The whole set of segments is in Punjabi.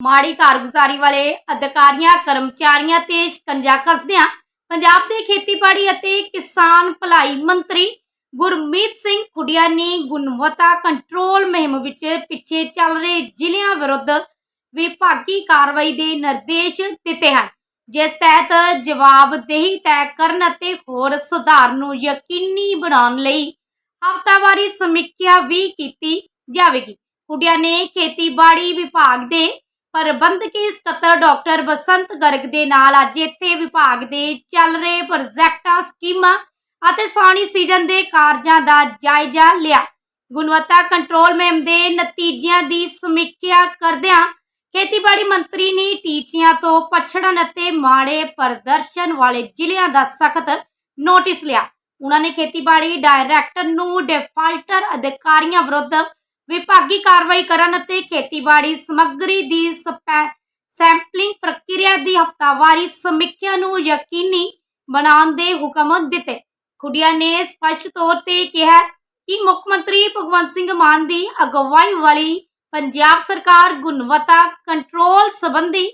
ਮਾੜੀ ਕਾਰਗੁਜ਼ਾਰੀ ਵਾਲੇ ਅਧਿਕਾਰੀਆਂ, ਕਰਮਚਾਰੀਆਂ ਤੇ ਸ਼ਿਕੰਜਾ ਕੱਸਦਿਆਂ ਪੰਜਾਬ ਦੇ ਖੇਤੀਬਾੜੀ ਅਤੇ ਕਿਸਾਨ ਭਲਾਈ ਮੰਤਰੀ ਗੁਰਮੀਤ ਸਿੰਘ ਖੁੱਡੀਆ ਨੇ ਗੁਣਵੱਤਾ ਕੰਟਰੋਲ ਮੁਹਿੰਮ ਵਿੱਚ ਪਿੱਛੇ ਚੱਲ ਰਹੇ ਜ਼ਿਲ੍ਹਿਆਂ ਵਿਰੁੱਧ ਵਿਭਾਗੀ ਕਾਰਵਾਈ ਦੇ ਨਿਰਦੇਸ਼ ਦਿੱਤੇ ਹਨ, ਜਿਸ ਤਹਿਤ ਜਵਾਬਦੇਹੀ ਤੈਅ ਕਰਨ ਅਤੇ ਹੋਰ ਸੁਧਾਰ ਨੂੰ ਯਕੀਨੀ ਬਣਾਉਣ ਲਈ ਹਫ਼ਤਾਵਾਰੀ ਸਮੀਖਿਆ ਵੀ ਕੀਤੀ ਜਾਵੇਗੀ। ਖੁੱਡੀਆ ਨੇ ਖੇਤੀਬਾੜੀ ਵਿਭਾਗ ਦੇ ਪ੍ਰਬੰਧਕੀ ਸਕੱਤਰ ਡਾਕਟਰ ਬਸੰਤ ਗਰਗ ਦੇ ਨਾਲ ਅੱਜ ਇੱਥੇ ਵਿਭਾਗ ਦੇ ਚੱਲ ਰਹੇ ਪ੍ਰੋਜੈਕਟਾਂ, ਸਕੀਮਾਂ ਅਤੇ ਸਾਉਣੀ ਸੀਜ਼ਨ ਦੇ ਕਾਰਜਾਂ ਦਾ ਜਾਇਜ਼ਾ ਲਿਆ। ਗੁਣਵੱਤਾ ਕੰਟਰੋਲ ਮੁਹਿੰਮ ਦੇ ਨਤੀਜਿਆਂ ਦੀ ਸਮੀਖਿਆ ਕਰਦਿਆਂ ਖੇਤੀਬਾੜੀ ਮੰਤਰੀ ਨੇ ਟੀਚੀਆਂ ਤੋਂ ਪਛੜਨ ਅਤੇ ਮਾੜੇ ਪ੍ਰਦਰਸ਼ਨ ਵਾਲੇ ਜ਼ਿਲ੍ਹਿਆਂ ਦਾ ਸਖਤ ਨੋਟਿਸ ਲਿਆ। ਉਹਨਾਂ ਨੇ ਖੇਤੀਬਾੜੀ ਡਾਇਰੈਕਟਰ ਨੂੰ ਡਿਫਾਲਟਰ ਅਧਿਕਾਰੀਆਂ ਵਿਰੁੱਧ ਵਿਭਾਗੀ ਕਾਰਵਾਈ ਕਰਨ ਅਤੇ ਖੇਤੀਬਾੜੀ ਸਮੱਗਰੀ ਦੀ ਸੈਂਪਲਿੰਗ ਪ੍ਰਕਿਰਿਆ ਦੀ ਹਫ਼ਤਾਵਾਰੀ ਸਮੀਖਿਆ ਨੂੰ ਯਕੀਨੀ ਬਣਾਉਣ ਦੇ ਹੁਕਮ ਦਿੱਤੇ। ਖੁੱਡੀਆ ਨੇ ਸਪਸ਼ਟ ਤੌਰ ਤੇ ਕਿਹਾ ਕਿ ਮੁੱਖ ਮੰਤਰੀ ਭਗਵੰਤ ਸਿੰਘ ਮਾਨ ਦੀ ਅਗਵਾਈ ਵਾਲੀ ਪੰਜਾਬ ਸਰਕਾਰ ਗੁਣਵੱਤਾ ਕੰਟਰੋਲ ਸੰਬੰਧੀ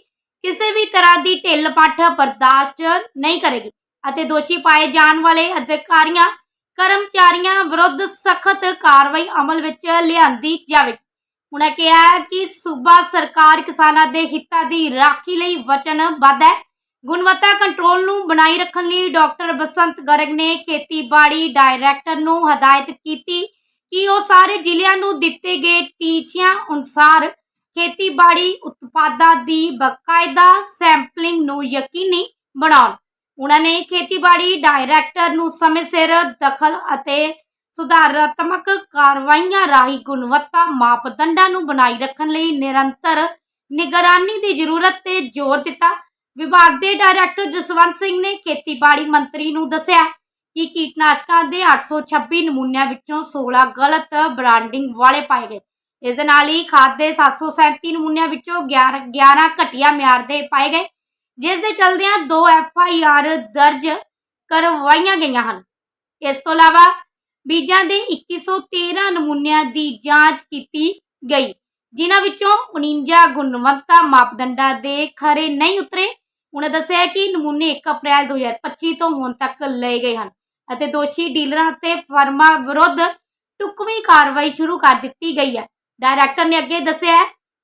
ਕਿਸੇ ਵੀ ਤਰ੍ਹਾਂ ਦੀ ਢਿੱਲ ਪੱਠ ਬਰਦਾਸ਼ਤ ਨਹੀਂ ਕਰੇਗੀ ਅਤੇ ਦੋਸ਼ੀ ਪਾਏ ਜਾਣ ਵਾਲੇ ਅਧਿਕਾਰੀਆਂ ਕਰਮਚਾਰੀਆਂ ਵਿਰੁੱਧ ਸਖਤ ਕਾਰਵਾਈ ਅਮਲ ਵਿੱਚ ਲਿਆਂਦੀ ਜਾਵੇਗੀ ਉਹਨਾਂ ਕਿਹਾ ਕਿ ਸੂਬਾ ਸਰਕਾਰ ਕਿਸਾਨਾਂ ਦੇ ਹਿੱਤਾਂ ਦੀ ਰਾਖੀ ਲਈ ਵਚਨਬੱਧ ਹੈ। ਗੁਣਵੱਤਾ ਕੰਟਰੋਲ ਨੂੰ ਬਣਾਈ ਰੱਖਣ ਲਈ ਡਾਕਟਰ ਬਸੰਤ ਗਰਗ ਨੇ ਖੇਤੀਬਾੜੀ ਡਾਇਰੈਕਟਰ ਨੂੰ ਹਦਾਇਤ ਕੀਤੀ ਕਿ ਉਹ ਸਾਰੇ ਜ਼ਿਲ੍ਹਿਆਂ ਨੂੰ ਦਿੱਤੇ ਗਏ ਟੀਚਿਆਂ ਅਨੁਸਾਰ ਖੇਤੀਬਾੜੀ ਉਤਪਾਦਾਂ ਦੀ ਬਕਾਇਦਾ ਸੈਂਪਲਿੰਗ ਨੂੰ ਯਕੀਨੀ ਬਣਾਉਣ। ਉਹਨਾਂ ਨੇ ਖੇਤੀਬਾੜੀ ਡਾਇਰੈਕਟਰ ਨੂੰ ਸਮੇਂ ਸਿਰ ਦਖਲ ਅਤੇ ਸੁਧਾਰਾਤਮਕ ਕਾਰਵਾਈਆਂ ਰਾਹੀਂ ਗੁਣਵੱਤਾ ਮਾਪਦੰਡਾਂ ਨੂੰ ਬਣਾਈ ਰੱਖਣ ਲਈ ਨਿਰੰਤਰ ਨਿਗਰਾਨੀ ਦੀ ਜ਼ਰੂਰਤ ਤੇ ਜ਼ੋਰ ਦਿੱਤਾ। ਵਿਭਾਗ ਦੇ ਡਾਇਰੈਕਟਰ ਜਸਵੰਤ ਸਿੰਘ ਨੇ ਖੇਤੀਬਾੜੀ ਮੰਤਰੀ ਨੂੰ ਦੱਸਿਆ ਕਿ ਕੀਟਨਾਸ਼ਕਾਂ ਦੇ 826 ਨਮੂਨਿਆਂ ਵਿੱਚੋਂ 16 ਗਲਤ ਬ੍ਰਾਂਡਿੰਗ ਵਾਲੇ ਪਾਏ ਗਏ। ਇਸ ਦੇ ਨਾਲ ਹੀ ਖਾਦ ਦੇ 737 ਨਮੂਨਿਆਂ ਵਿੱਚੋਂ 11 11 ਘਟੀਆ ਮਿਆਰ ਦੇ ਪਾਏ ਗਏ। ਜਿਸ ਦੇ ਚਲਦਿਆਂ ਦੋ ਐਫ ਆਈ ਆਰ ਦਰਜ ਕਰਵਾਈਆਂ ਗਈਆਂ ਹਨ। ਇਸ ਤੋਂ ਇਲਾਵਾ ਬੀਜਾਂ ਦੇ 2113 ਨਮੂਨਿਆਂ ਦੀ ਜਾਂਚ ਕੀਤੀ ਗਈ, ਜਿਨ੍ਹਾਂ ਵਿੱਚੋਂ 49 ਗੁਣਵੱਤਾ ਮਾਪਦੰਡਾਂ ਦੇ ਖਰੇ ਨਹੀਂ ਉਤਰੇ। ਉਹਨਾਂ ਦੱਸਿਆ ਕਿ ਨਮੂਨੇ 1 ਅਪ੍ਰੈਲ 2025 ਤੋਂ ਹੁਣ ਤੱਕ ਲਏ ਗਏ ਹਨ ਅਤੇ ਦੋਸ਼ੀ ਡੀਲਰਾਂ ਅਤੇ ਫਰਮਾਂ ਵਿਰੁੱਧ ਟੁਕਵੀਂ ਕਾਰਵਾਈ ਸ਼ੁਰੂ ਕਰ ਦਿੱਤੀ ਗਈ ਹੈ। ਡਾਇਰੈਕਟਰ ਨੇ ਅੱਗੇ ਦੱਸਿਆ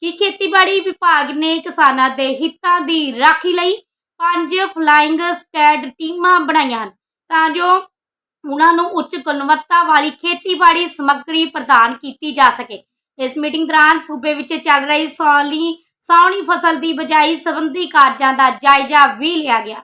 ਕਿ ਖੇਤੀਬਾੜੀ ਵਿਭਾਗ ਨੇ ਕਿਸਾਨਾਂ ਦੇ ਹਿੱਤਾਂ ਦੀ ਰਾਖੀ ਲਈ ਪੰਜ ਫਲਾਈਂਗ ਸਕੈਡ ਟੀਮਾਂ ਬਣਾਈਆਂ ਹਨ। ਤਾਂ ਜੋ ਉਹਨਾਂ ਨੂੰ ਉੱਚ ਗੁਣਵੱਤਾ ਵਾਲੀ ਖੇਤੀਬਾੜੀ ਸਮੱਗਰੀ ਪ੍ਰਦਾਨ ਕੀਤੀ ਜਾ ਸਕੇ। ਇਸ ਮੀਟਿੰਗ ਦੌਰਾਨ ਸੂਬੇ ਵਿੱਚ ਚੱਲ ਰਹੀ ਸੌਲੀ ਸਾਉਣੀ ਫਸਲ ਦੀ ਬਜਾਈ ਸੰਬੰਧੀ ਕਾਰਜਾਂ ਦਾ ਜਾਇਜ਼ਾ ਵੀ ਲਿਆ ਗਿਆ।